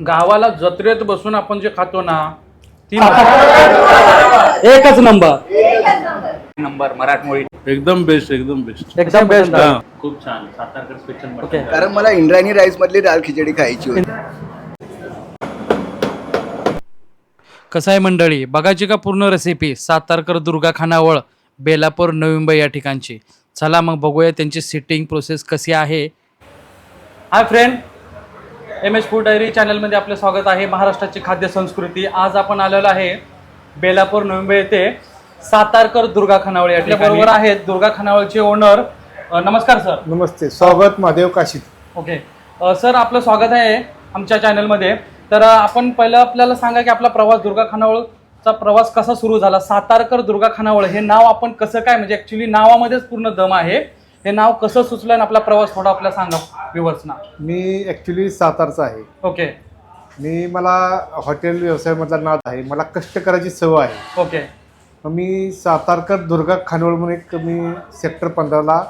गावाला जत्रेत बसून आपण जे खातो ना ती एकच नंबर. नंबर. मराठमोळी. एकदम बेस्ट एकदम बेस्ट एकदम बेस्ट हा. खूप छान. सातारकर स्पेशल ओके कारण मला इंद्रायणी राईस मधली दाल खिचडी खायची होती. कसं आहे मंडळी? बघायची का पूर्ण रेसिपी सातारकर दुर्गा खानावळ बेलापूर नवी मुंबई या ठिकाणची. चला मग बघूया त्यांची सिटिंग प्रोसेस कशी आहे. Hi friend M H food diary चॅनलमध्ये आपलं स्वागत आहे. महाराष्ट्राची खाद्य संस्कृती. आज आपण आलेलो आहे बेलापूर नवी मुंबई येथे सातारकर दुर्गा खानावळ या बरोबर आहेत दुर्गा खानावळचे ओनर नमस्कार सर नमस्ते. स्वागत महादेव काशीत. ओके सर आपलं स्वागत आहे आमच्या चॅनलमध्ये तर आपण पहिलं आपल्याला सांगा की आपला प्रवास दुर्गा खानावळचा प्रवास कसा सुरू झाला? सातारकर दुर्गा खानावळ हे नाव आपण कसं काय म्हणजे ऍक्च्युली नावामध्येच पूर्ण दम आहे. हे नाव कसं सुचलं आणि आपला प्रवास थोडा आपल्याला सांगा व्ह्युअर्सना मी ॲक्च्युली सातारचा आहे. ओके. मी मला हॉटेल व्यवसायामधला नाद आहे. मला कष्ट करायची सवय आहे. ओके. मग मी सातारकर दुर्गा खानवळ म्हणून एक मी सेक्टर पंधराला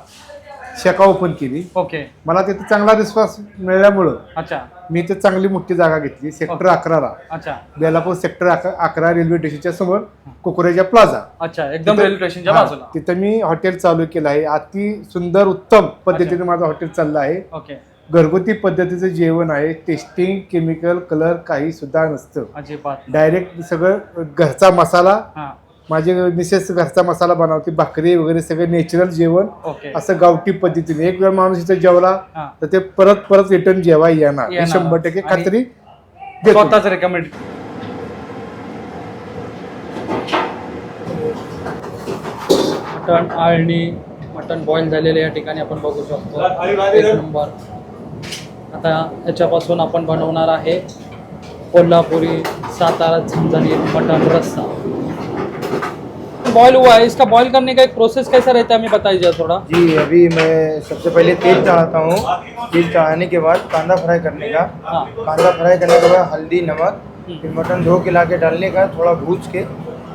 शाखा ओपन केली. ओके. मला तिथे चांगला रिस्पॉन्स मिळाल्यामुळं अच्छा. मी इथे चांगली मोठी जागा घेतली सेक्टर. अकराला. अच्छा. बेलापूर सेक्टर अक- अकरा रेल्वे स्टेशनच्या समोर कुकुरेजा प्लाझा. अच्छा एकदम रेल्वे स्टेशनच्या बाजूला. तिथं मी हॉटेल चालू केलं आहे. अति सुंदर उत्तम पद्धतीने माझं हॉटेल चाललं आहे. ओके. घरगुती पद्धतीचं जेवण आहे. टेस्टिंग केमिकल कलर काही सुद्धा नसतं. डायरेक्ट सगळं घरचा मसाला माझे मिसेस घरचा मसाला बनवते भाकरी वगैरे सगळं नॅचरल जेवण. असं गावठी पद्धतीने. एक वेळ माणूस इथं जेवला तर ते परत परत रिटर्न जेवा येणार. हे. शंभर टक्के खात्री. स्वतःच रेकमेंड मटण आळणी मटण बॉईल झालेले या ठिकाणी आपण बघू शकतो. एक नंबर. आता याच्यापासून आपण बनवणार आहे कोल्हापुरी सातारा झणझणीत मटन रस्सा. बॉईल हुआ है इसका बॉईल करने का एक प्रोसेस कैसा रहता है हमें बताइए थोड़ा। जी अभी मैं सबसे पहले तेल चढ़ाता हूँ। तेल चढ़ाने के बाद कांदा फ्राई करने का। हाँ। कांदा फ्राई करने के बाद हल्दी नमक हम्म। फिर मटन धो के ला के डालने का थोड़ा भूज के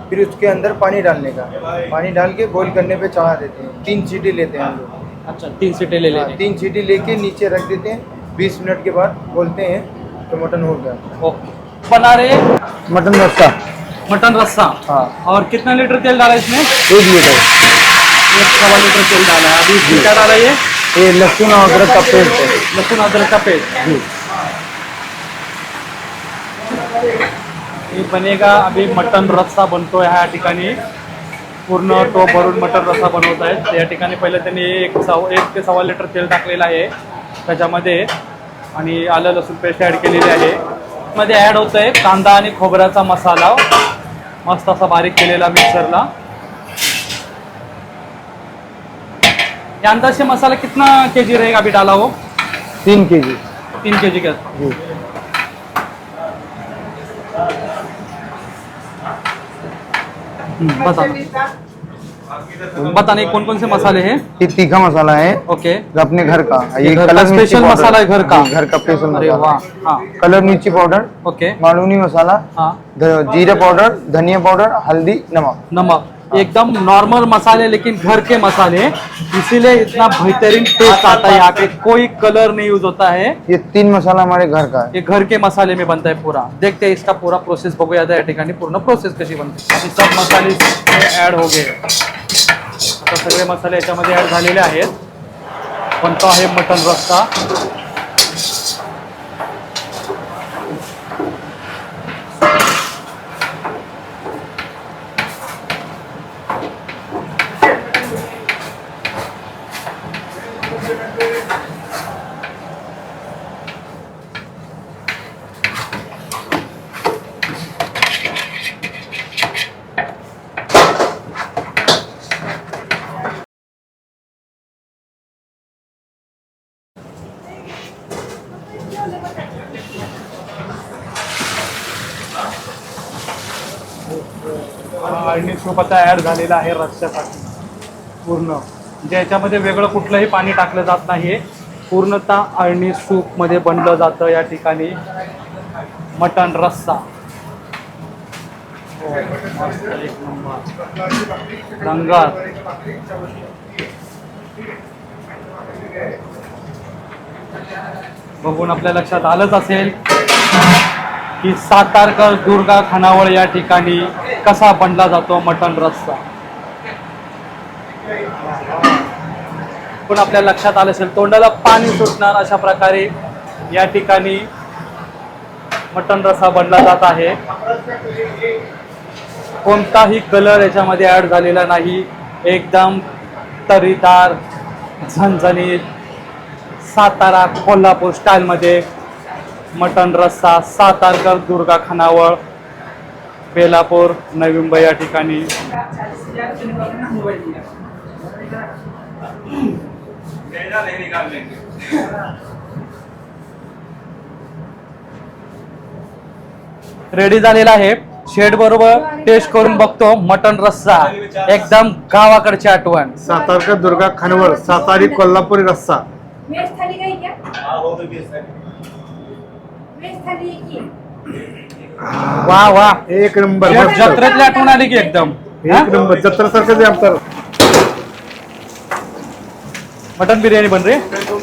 फिर उसके अंदर पानी डालने का। पानी डाल के बॉईल करने पे चढ़ा देते हैं। तीन सीटी लेते हैं हम लोग। अच्छा तीन सीटें ले हाँ, लेने तीन सीटी लेके नीचे रख देते हैं। बीस मिनट के बाद बोलते हैं तो मटन हो गया। ओके। बना रहे मटन रस्सा मटन रस्सा। हाँ. और कितना लीटर तेल डाला इसमें? एक लीटर। एक सवा लीटर तेल डाला है। अभी इसमें क्या डाला ये? ये लहसुन और अदरक का पेस्ट है। लहसुन अदरक का पेस्ट। ये बनेगा अभी मटन रस्सा बनतोय ह्या ठिकाणी। पूर्ण तो भरून मटन रस्सा बनवत आहेत. या ठिकाणी पहिले त्यांनी एक सव एक ते सव्वा लिटर तेल टाकलेलं आहे. त्याच्यामध्ये आणि आलं लसूण पेस्ट ॲड केलेली आहे. मध्ये ॲड होत आहे कांदा आणि खोबऱ्याचा मसाला. मस्त असा बारीक केलेला मिक्सरला ये अंदाज से मसाला कितना के जी रहेगा अभी डाला हो तीन के? जी. तीन के जी का बताने कौन कौन से मसाले हैं? ये तीखा मसाला है। ओके। अपने घर का। ये कलर स्पेशल मसाला है घर का? घर का स्पेशल अरे मसाला। वाह हाँ। कलर मिर्ची पाउडर ओके। मालूनी मसाला हाँ। जीरा पाउडर धनिया पाउडर हल्दी नमक। नमक। एकदम नॉर्मल मसाले लेकिन घर के मसाले। इसीलिए इतना बेहतरीन टेस्ट आता है यहाँ पे। कोई कलर नहीं यूज होता है। ये तीन मसाला हमारे घर का है। ये घर के मसाले में बनता है पूरा। देखते हैं इसका पूरा प्रोसेस बघूया आता या ठिकाणी पूर्ण प्रोसेस कशी बनते आणि सब मसाले ऍड हो गए। आता सगळे मसाले याच्यामध्ये ऍड झालेले आहेत। बनतो आहे मटन रस्सा। आणि सूप आता ॲड झालेला आहे रस्त्यासाठी. पूर्ण. म्हणजे याच्यामध्ये वेगळं कुठलंही पाणी टाकलं जात नाही पूर्णतः अळणी सूपमध्ये बनलं जातं या ठिकाणी. मटण रस्सा. हो, एक नंबर. रंगात. बघून आपल्या लक्षात आलंच असेल. की सातारकर दुर्गा खानावळ या ठिकाणी कसा बनला जातो मटण रस्सा? पण आपल्या लक्षात आलं असेल तोंडाला पाणी सुटणार अशा प्रकारे या ठिकाणी मटण रस्सा बनला जात आहे. कोणताही कलर याच्यामध्ये ऍड झालेला नाही. एकदम तरीदार झणझणीत सातारा कोल्हापूर स्टाईलमध्ये मटण रस्सा सातारकर दुर्गा खानावळ बेलापूर नवी मुंबई या ठिकाणी. रेडी झालेला आहे. शेड बरोबर टेस्ट करून बघतो. मटण रस्सा. एकदम गावाकडची आठवण. सातारकर दुर्गा खानवळ सातारी कोल्हापुरी रस्सा वेज थाली का है क्या वेज थाली है की वा वा. एक नंबर. मस्त. जत्रेतली आठवण आली की एकदम? एक नंबर. जत्रा सारखं जे आमचं. मटन बिर्याणी बन रही एकदम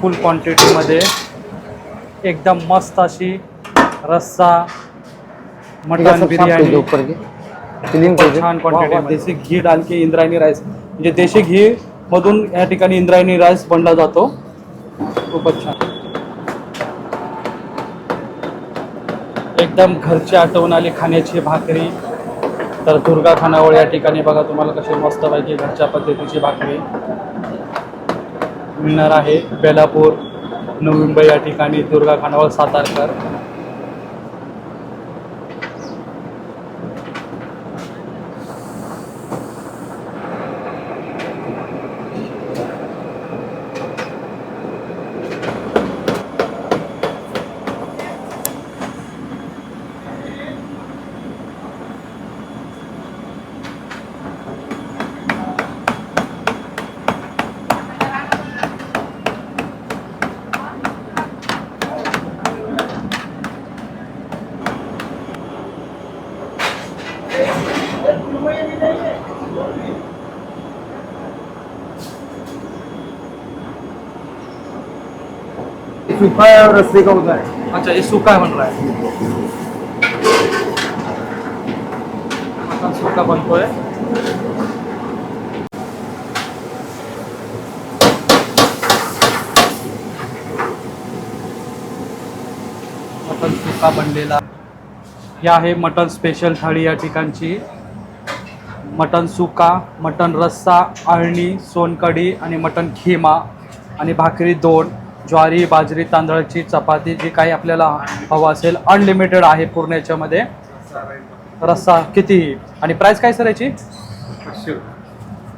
फुल क्वांटिटीमध्ये. एकदम मस्त अशी रस्सा मटन बिर्याणी. छान क्वांटिटी देशी घी डाल के इंद्रायणी राईस म्हणजे देशी घी मधून या ठिकाणी इंद्रायणी राईस बनला जातो. खूपच छान. एकदम घरची आठवण आली खाण्याची भाकरी. तर दुर्गा खानावळ या ठिकाणी बघा तुम्हाला कशी मस्तपैकी घरच्या पद्धतीची भाकरी. मिळणार आहे बेलापूर नवी मुंबई या ठिकाणी दुर्गा खानावळ सातारकर. सुखा रस्ते का होता है अच्छा ये सूखा बन रहा है मटन सूखा बनतोय. मटन सुका बनलेला. ही आहे मटन स्पेशल थाळी या ठिकाणची. मटन सुका मटन रस्सा अळणी सोनकढी आणि मटन खिमा आणि भाकरी दोन. ज्वारी बाजरी तांदळाची चपाती जी काही आपल्याला हवं असेल अनलिमिटेड आहे पूर्ण याच्यामध्ये. रस्सा किती? आणि प्राइस काय सर याची?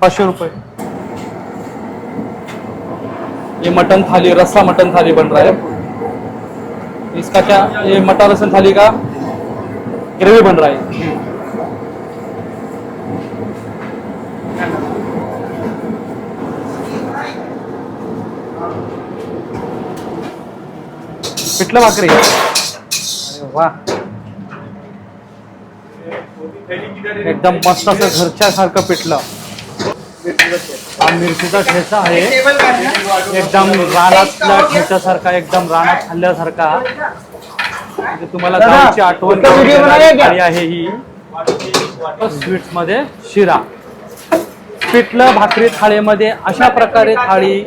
पाचशे रुपये. ये मटन थाली रस्सा मटन थाली बन रहा है. इसका क्या ये मटर रसन थाली का ग्रेवी बन रहा है. पिठलं भाकरी. अरे वा. एकदम मस्त असं घरच्या सारखं पिठलं. हा मिरचीचा ठेचा आहे. एकदम रानातल्या ठेच्यासारखा एकदम रानात खाल्ल्यासारखा. म्हणजे तुम्हाला गावची आठवण करून देणारी थाळी आहे ही. स्वीट्समध्ये शिरा. पिठलं भाकरी थाळीमध्ये अशा प्रकारे थाळी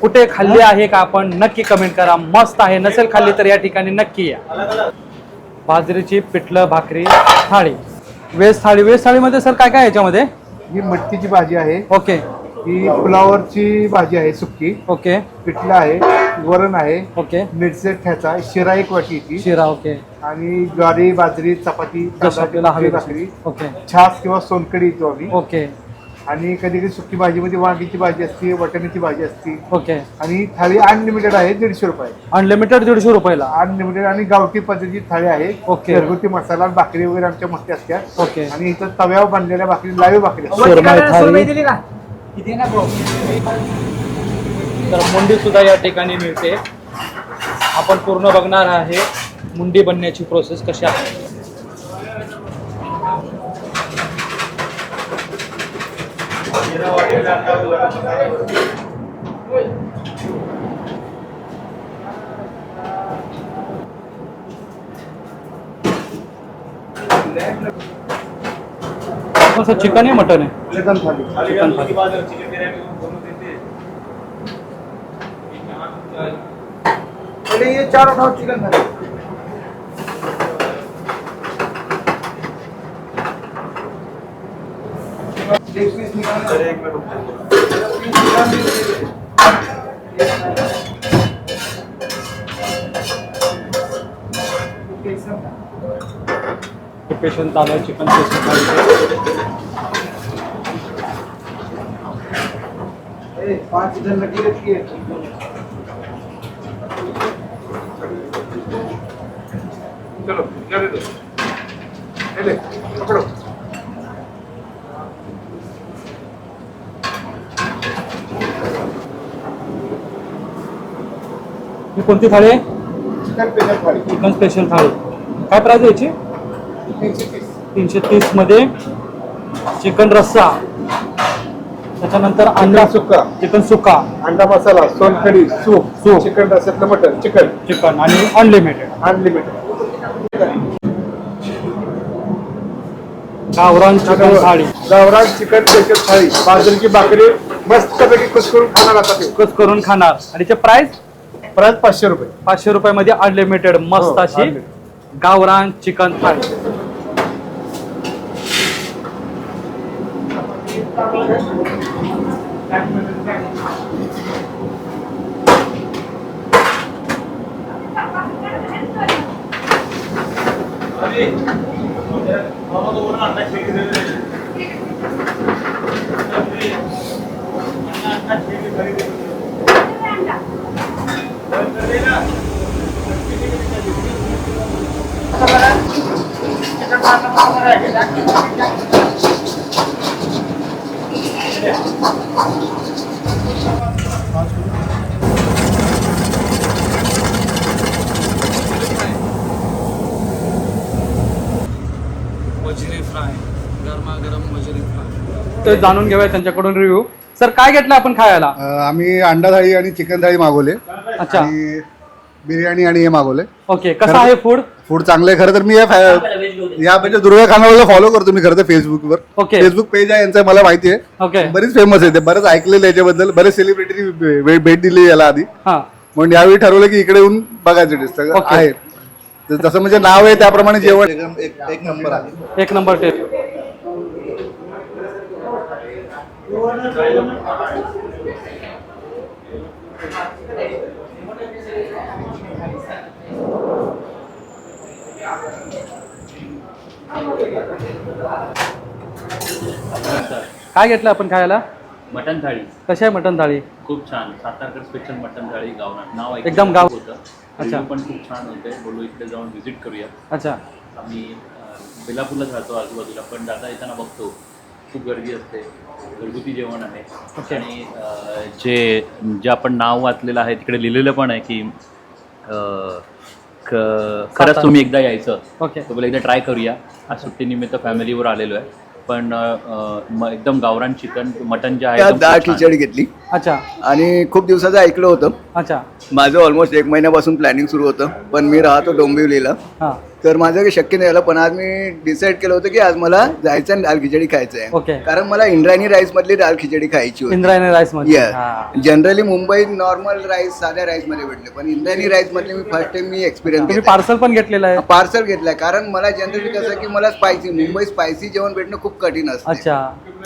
कुठे खाल्ली आहे का आपण नक्की कमेंट करा. मस्त आहे. नसेल खाल्ली तर या ठिकाणी नक्की या. बाजरीची पिठलं भाकरी थाळी. वेज थाळी. वेज थाळीमध्ये सर काय काय याच्यामध्ये? ही मटकीची भाजी आहे. ओके. ही फुलावरची भाजी आहे सुक्की. ओके. पिठला आहे वरण आहे ओके. मिरची ठेचा शिरा एक वाटीची. शिरा ओके. आणि ज्वारी बाजरी चपाती हवी भाकरी. ओके. छास किंवा सोनकडी येतो आम्ही. ओके. आणि कधी कधी सुकी भाजीमध्ये वांगीची भाजी असते वाटाण्याची भाजी असते. ओके. आणि थाळी अनलिमिटेड आहे दीडशे रुपये. अनलिमिटेड दीडशे रुपयाला? अनलिमिटेड आणि गावठी पद्धतीची थाळी आहे. ओके. घरगुती मसाला भाकरी वगैरे आमच्या मस्ती असतात ओके. आणि इथं तव्यावर बांधलेल्या भाकरी लाईव्ह भाकरी तर मुंडी सुद्धा या ठिकाणी मिळते. आपण पूर्ण बघणार आहे मुंडी बनण्याची प्रोसेस कशी आहे. कसं चिकन आहे मटन है? चिकन थाळी चिकन थाळी पहले ये चार उठाओ चिकन थाली। पीस निकालना एक मिनट प्रिपरेशन चालू आहे चिकन स्पेशल थाळीचे ए, पांच इधर लगी रहती है चलो ही कोणती थाळी आहे? चिकन पेशल थाळी. चिकन स्पेशल थाळी. काय प्राइस याची? तीनशे तीस. तीनशे मध्ये चिकन रस्सा त्याच्यानंतर अंडा सुक्का. चिकन सुका अंडा मसाला सोलकढी सूप सूप. चिकन रस्यातलं मटन चिकन चिकन आणि अनलिमिटेड अनलिमिटेड गावरान चिकन थाळी. गावरान चिकन स्पेशल थाळी. बाजरीची भाकरी मस्तपैकी कुसकरून खाणार आता कस करून खाणार. आणि ते प्राइस प्राइस पाचशे रुपये पाचशे रुपयामध्ये अनलिमिटेड मस्त हो, अशी unlimited. गावरान चिकन थाळी वजिरी फ्राय गरमागरम वजिरी फ्राय. ते जाणून घेऊया त्यांच्याकडून रिव्ह्यू सर काय घेतलं आपण खायला? अ, आम्ही अंडा थाळी आणि चिकन थाळी मागवले. अच्छा. आणि बिर्याणी आणि हे मागवले ओके कसं आहे फूड फूड चांगलं आहे. खरं तर मी या फॅ- या म्हणजे दुर्गा खानावळला फॉलो करतो मी खरं तर फेसबुकवर ओके. फेसबुक पेज आहे यांचं मला माहिती आहे. ओके. बरीच फेमस आहे ते बरंच ऐकलेलं आहे याच्याबद्दल. बरेच सेलिब्रिटी भेट दिली याला आधी. हा. म्हणून यावेळी ठरवलं की इकडे येऊन बघायचं ओके. आहे. तर जसं म्हणजे नाव आहे त्याप्रमाणे जेवण एक नंबर आहे. एक नंबर टेस्ट काय घेतलं आपण खायला? मटन थाळी. कशी आहे मटन थाळी? खूप छान. सातारकर स्पेशल मटन थाळी गावरान नाव एकदम गाव- होतं. अच्छा. पण खूप छान होते. बोलू इकडे जाऊन व्हिजिट करूया. अच्छा. आम्ही अं, बेलापूरलाच राहतो आजूबाजूला पण जाता येताना बघतो. खूप गर्दी असते. घरगुती जेवण आहे. आणि अं, जे जे आपण नाव वाचलेलं आहे तिकडे लिहिलेलं पण आहे की अं, खरंच तुम्ही एकदा यायचं. ओके. तर बोला एकदा ट्राय करूया. आज सुट्टीनिमित्त फॅमिलीवर आलेलो आहे. पण एकदम गावरान चिकन मटन जे आहे छान. खिचडी घेतली. अच्छा. आणि खूप दिवसाचं ऐकलं होतं. अच्छा. माझं ऑलमोस्ट एक महिन्यापासून प्लॅनिंग सुरू होतं. पण मी राहतो डोंबिवलीला. हा. तर माझं काही शक्य नाही झालं पण आज मी डिसाईड केलं होतं की आज मला जायचं आणि दाल खिचडी खायचं आहे. ओके. कारण मला इंद्रायणी राईस मधली दाल खिचडी खायची होती. इंद्रायणी राईसमध्ये हा. जनरली मुंबईत नॉर्मल राईस साध्या राईसमध्ये भेटले पण इंद्रायणी राईस मधले मी फर्स्ट टाइम मी एक्सपिरियन्स पार्सल पण घेतलेलं आहे? पार्सल घेतलाय. कारण मला जनरली कसं की मला स्पायसी मुंबई स्पायसी जेवण भेटणं खूप कठीण असतं. अच्छा.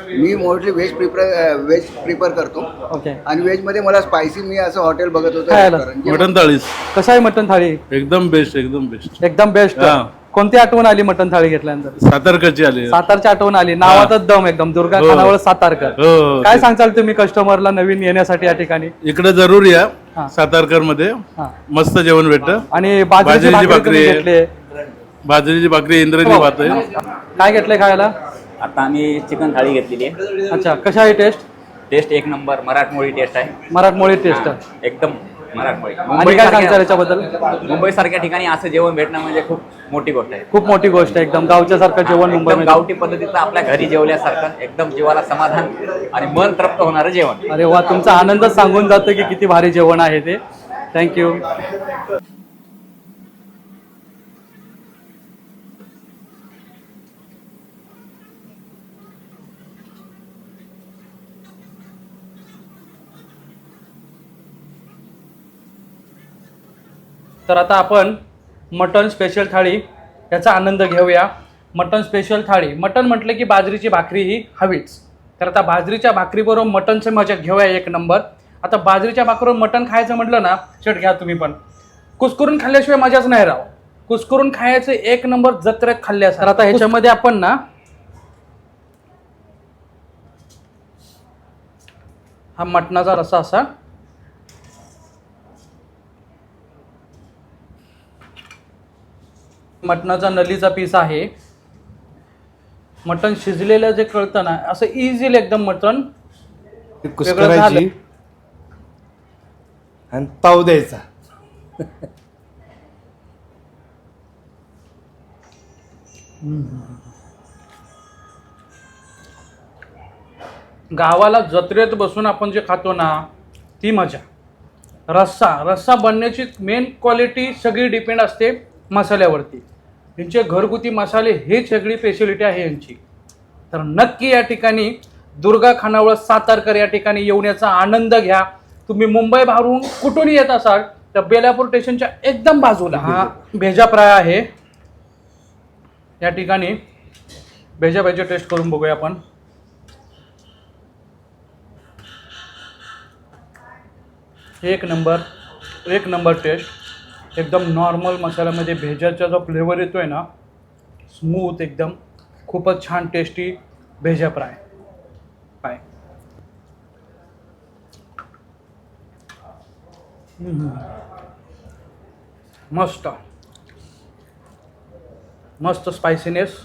मी mostly veg prefer veg prefer करतो. ओके आणि व्हेजमध्ये मला स्पायसी मी असं हॉटेल बघत होतो. खायला. मटन थाळीच. कशा आहे मटन थाळी? एकदम बेस्ट एकदम बेस्ट एकदम बेस्ट हा. कोणती आठवण आली मटण थाळी घेतल्यानंतर? सातारकडची आली. सातारची आठवण आली. नावातच दम एकदम. दुर्गा हो. खानावळ सातारकर. हो. काय सांगचाल तुम्ही कस्टमरला नवीन येण्यासाठी या ठिकाणी? इकडे जरूर या हा. सातारकरमध्ये हा. मस्त जेवण भेटतं. आणि बाजरीची भाकरी तुम्ही भाकरी. घेतली. बाजरीची भाकरी इंद्रजी भात आहे. काय घेतलंय खायला? आता आम्ही चिकन थाळी घेतलेली आहे. अच्छा. कशा आहे टेस्ट टेस्ट एक नंबर. मराठमोळी टेस्ट आहे. मराठमोळी टेस्ट हा, एकदम. आणि काय सांगताल याच्याबद्दल? मुंबई सारख्या ठिकाणी असं जेवण भेटणं म्हणजे खूप मोठी गोष्ट आहे. खूप मोठी गोष्ट आहे. एकदम गावच्या सारखं जेवण मुंबईमध्ये. गावठी पद्धतीचं आपल्या घरी जेवल्यासारखं एकदम जीवाला समाधान आणि मन तृप्त होणारं जेवण. अरे वा तुमचा आनंद सांगून जातो की किती भारी जेवण आहे ते. थँक्यू तर आता आपण मटन स्पेशल थाळी याचा आनंद घेऊया. मटन स्पेशल थाळी. मटन म्हटलं की बाजरीची भाकरी ही हवीच. तर आता बाजरीच्या भाकरीबरोबर मटनचं मजा घेऊया एक नंबर. आता बाजरीच्या भाकरीवर मटन खायचं म्हटलं ना शेट घ्या तुम्ही पण. कुसकरून खाल्ल्याशिवाय मजाच नाही राव. कुसकरून खायचं एक नंबर जत्रेत खाल्ल्यास तर आता ह्याच्यामध्ये आपण ना हा मटणाचा रसा असा मटणाचा नलीचा पीस आहे. मटण शिजलेलं जे कळतं ना असं इझिली एकदम मटण ती वेगळं कुस्करायची झालं. आणि ताव द्यायचा. गावाला जत्रेत बसून आपण जे खातो ना ती मजा. रस्सा रस्सा बनण्याची मेन क्वालिटी सगळी डिपेंड असते मसाल्यावरती. यांचे घरगुती मसाले हे सगळी स्पेशलिटी आहे यांची. तर नक्की या ठिकाणी दुर्गा खानावळ सातारकर या ठिकाणी येऊन याचा आनंद घ्या. तुम्ही मुंबई बाहेरून कुठूनही येत असाल तर बेलापूर स्टेशनच्या एकदम बाजूला हा भेजा फ्राय आहे. या ठिकाणी भेजा भेजा टेस्ट करून बघूया आपण. एक नंबर एक नंबर टेस्ट एकदम नॉर्मल मसाल्यामध्ये भेजाचा जो फ्लेवर येतो आहे ना स्मूथ एकदम खूपच छान टेस्टी भेजा फ्राय पाय मस्त. मस्त स्पायसीनेस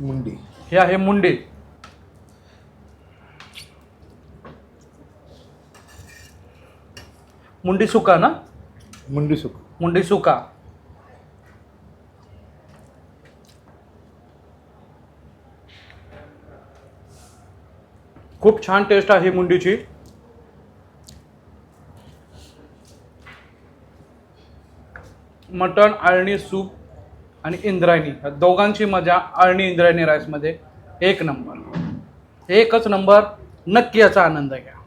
मुंडी. हे आहे मुंडी. मुंडी सुका ना? मुंडी सुक. मुंडी सुका. खूप छान टेस्ट आहे मुंडीची. मटण आळणी सूप आणि इंद्रायणी. दोघांची मजा आळणी इंद्रायणी राईसमध्ये एक नंबर. एकच नंबर नक्की याचा आनंद घ्या.